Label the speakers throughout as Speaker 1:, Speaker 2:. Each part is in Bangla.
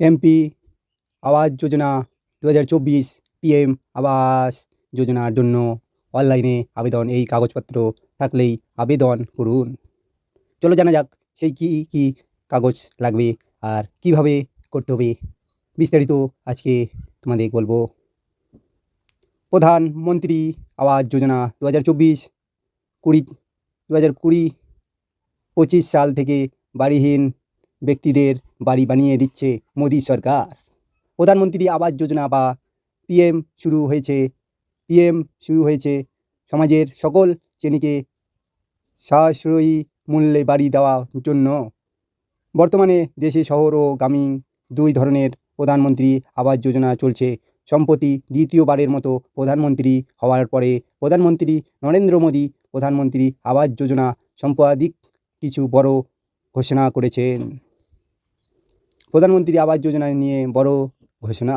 Speaker 1: এমপি, আবাস যোজনা দু হাজার চব্বিশ পিএম আবাস যোজনার জন্য অনলাইনে আবেদন। এই কাগজপত্র থাকলেই আবেদন করুন। চলো জানা যাক, সেই কী কী কাগজ লাগবে আর কীভাবে করতে হবে? বিস্তারিত আজকে তোমাদের বলব। প্রধানমন্ত্রী আবাস যোজনা দু হাজার চব্বিশ, কুড়ি দু হাজার কুড়ি পঁচিশ সাল থেকে বাড়িহীন ব্যক্তিদের বাড়ি বানিয়ে দিচ্ছে মোদী সরকার। প্রধানমন্ত্রী আবাস যোজনা বা পিএম শুরু হয়েছে, পিএম শুরু হয়েছে। সমাজের সকল শ্রেণীকে সাশ্রয়ী মূল্যে বাড়ি দেওয়ার জন্য। বর্তমানে দেশে শহর ও গ্রামীণ দুই ধরনের প্রধানমন্ত্রী আবাস যোজনা চলছে। সম্প্রতি দ্বিতীয়বারের মতো প্রধানমন্ত্রী হওয়ার পরে প্রধানমন্ত্রী নরেন্দ্র মোদী প্রধানমন্ত্রী আবাস যোজনা সম্পাদিক কিছু বড় ঘোষণা করেছেন। প্রধানমন্ত্রী আবাস যোজনা নিয়ে বড় ঘোষণা।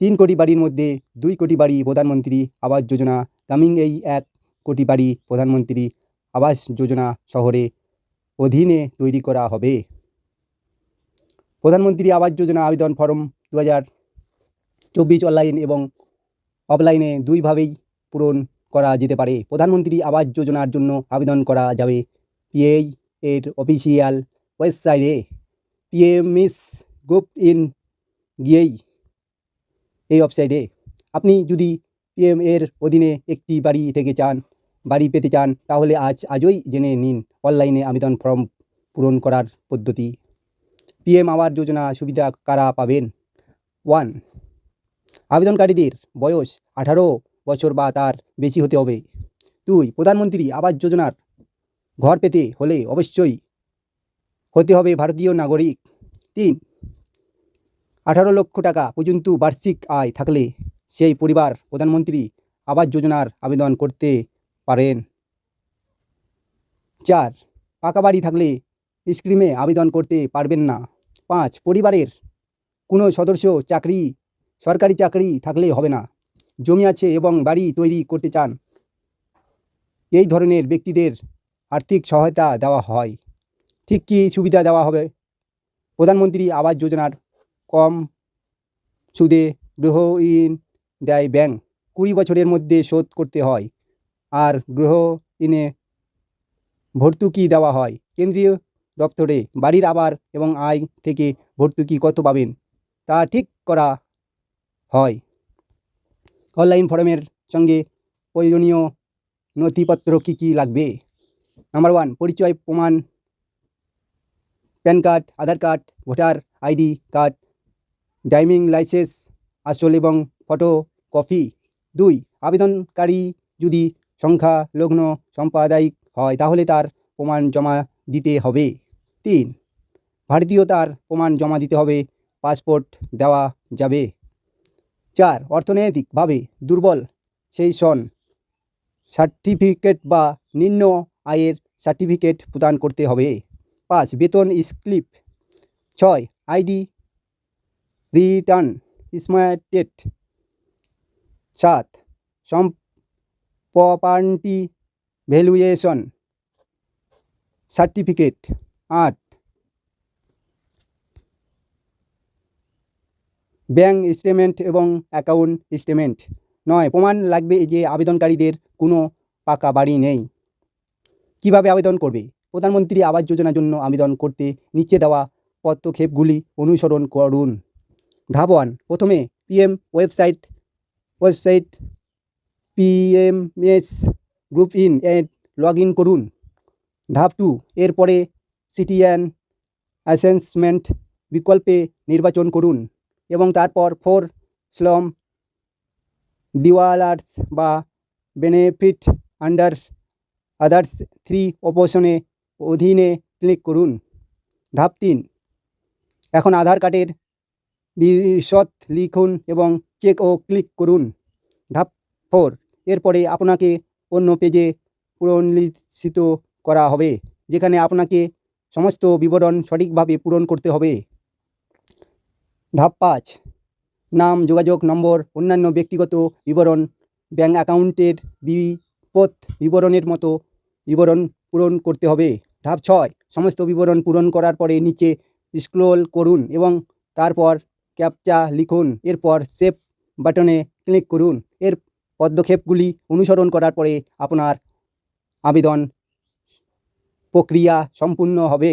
Speaker 1: তিন কোটি বাড়ির মধ্যে দুই কোটি বাড়ি প্রধানমন্ত্রী আবাস যোজনা গ্রামীণ এই এক কোটি বাড়ি প্রধানমন্ত্রী আবাস যোজনা শহরে অধীনে তৈরি করা হবে। প্রধানমন্ত্রী আবাস যোজনা আবেদন ফর্ম দু হাজার চব্বিশ অনলাইন এবং অফলাইনে দুইভাবেই পূরণ করা যেতে পারে। প্রধানমন্ত্রী আবাস যোজনার জন্য আবেদন করা যাবে পিএই এর অফিসিয়াল ওয়েবসাইটে। পিএমএস গ্রুপ ইন গিয়েই এই ওয়েবসাইটে। আপনি যদি পিএম এর অধীনে একটি বাড়ি থেকে চান, বাড়ি পেতে চান, তাহলে আজ, আজই জেনে নিন অনলাইনে আবেদন ফর্ম পূরণ করার পদ্ধতি। পিএম আবাস যোজনা সুবিধা কারা পাবেন? ওয়ান, আবেদনকারীদের বয়স আঠারো বছর বা তার বেশি হতে হবে। দুই, প্রধানমন্ত্রী আবাস যোজনার ঘর পেতে হলে অবশ্যই হতে হবে ভারতীয় নাগরিক। তিন, আঠারো লক্ষ টাকা পর্যন্ত বার্ষিক আয় থাকলে সেই পরিবার প্রধানমন্ত্রী আবাস যোজনার আবেদন করতে পারেন। চার, পাকা বাড়ি থাকলে স্কিমে আবেদন করতে পারবেন না। পাঁচ, পরিবারের কোনো সদস্য চাকরি, সরকারি চাকরি থাকলে হবে না। জমি আছে এবং বাড়ি তৈরি করতে চান, এই ধরনের ব্যক্তিদের আর্থিক সহায়তা দেওয়া হয়। ঠিক কী সুবিধা দেওয়া হবে? প্রধানমন্ত্রী আবাস যোজনার কম সুদে গৃহ ঋণ দেয় ব্যাংক কুড়ি বছরের মধ্যে শোধ করতে হয়। আর গৃহ ঋণে ভর্তুকি দেওয়া হয়। কেন্দ্রীয় দপ্তরে বাড়ির আবার এবং আয় থেকে ভর্তুকি কত পাবেন তা ঠিক করা হয়। অনলাইন ফর্মের সঙ্গে প্রয়োজনীয় নথিপত্র কী কী লাগবে? নাম্বার ওয়ান, পরিচয় প্রমাণ PAN card, Aadhaar card, voter ID card, driving licence, আসল এবং ফটো কপি দুই, আবেদনকারী যদি সংখ্যা লগ্ন সম্পাদায়িক হয়, তাহলে তার প্রমাণ জমা দিতে হবে। তিন, ভারতীয় তার প্রমাণ জমা দিতে হবে, পাসপোর্ট দেওয়া যাবে। চার, অর্থনৈতিকভাবে দুর্বল, সেই সন সার্টিফিকেট বা নিম্ন আয়ের সার্টিফিকেট প্রদান করতে হবে। পাঁচ, বেতন স্লিপ। ছয়, আইডি রিটার্ন স্মার্টেড সাত, সম, প্রপার্টি ভ্যালুয়েশন সার্টিফিকেট। আট ব্যাঙ্ক স্টেটমেন্ট এবং অ্যাকাউন্ট স্টেটমেন্ট। নয়, প্রমাণ লাগবে যে আবেদনকারীদের কোনো পাকা বাড়ি নেই। কীভাবে আবেদন করবে? প্রধানমন্ত্রী আবাস যোজনার জন্য আবেদন করতে নিচে দেওয়া পদক্ষেপগুলি অনুসরণ করুন। ধাপ ওয়ান প্রথমে PM website website PMS group in এড লগ ইন করুন। ধাপ টু এরপরে সিটিএন অ্যাসেসমেন্ট বিকল্পে নির্বাচন করুন এবং তারপর ফোর স্লম ডিওয়ালার্স বা বেনিফিট আন্ডার আদার্স থ্রি অপশনে অধীনে ক্লিক করুন। ধাপ তিন। এখন আধার কার্ডের বিশদ লিখুন এবং চেক ও ক্লিক করুন। ধাপ ফোর। এরপরে আপনাকে অন্য পেজে পুনর্লিখিত করা হবে, যেখানে আপনাকে সমস্ত বিবরণ সঠিকভাবে পূরণ করতে হবে। ধাপ পাঁচ। নাম, যোগাযোগ নম্বর, অন্যান্য ব্যক্তিগত বিবরণ ব্যাঙ্ক অ্যাকাউন্টের বিপদ বিবরণের মতো বিবরণ পূরণ করতে হবে। ধাপ ছয়, সমস্ত বিবরণ পূরণ করার পরে নিচে স্ক্রোল করুন এবং তারপর ক্যাপচা লিখুন। এরপর সেভ বাটনে ক্লিক করুন। এর পদক্ষেপগুলি অনুসরণ করার পরে আপনার আবেদন প্রক্রিয়া সম্পূর্ণ হবে।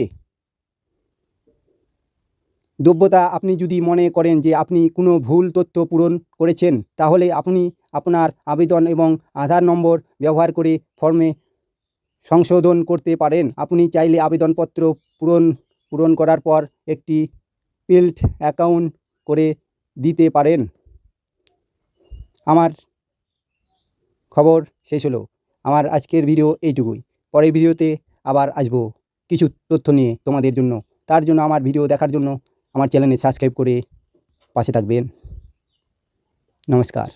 Speaker 1: যোগ্যতা আপনি যদি মনে করেন যে আপনি কোনো ভুল তথ্য পূরণ করেছেন, তাহলে আপনি আপনার আবেদন এবং আধার নম্বর ব্যবহার করে ফর্মে সংশোধন করতে পারেন। আপনি চাইলে আবেদনপত্র পূরণ পূরণ করার পর একটি পিল্ড অ্যাকাউন্ট করে দিতে পারেন। আমার খবর শেষ হলো। আমার আজকের ভিডিও এইটুকুই। পরের ভিডিওতে আবার আসব কিছু তথ্য নিয়ে তোমাদের জন্য। তার জন্য আমার ভিডিও দেখার জন্য আমার চ্যানেলে সাবস্ক্রাইব করে পাশে থাকবেন। নমস্কার।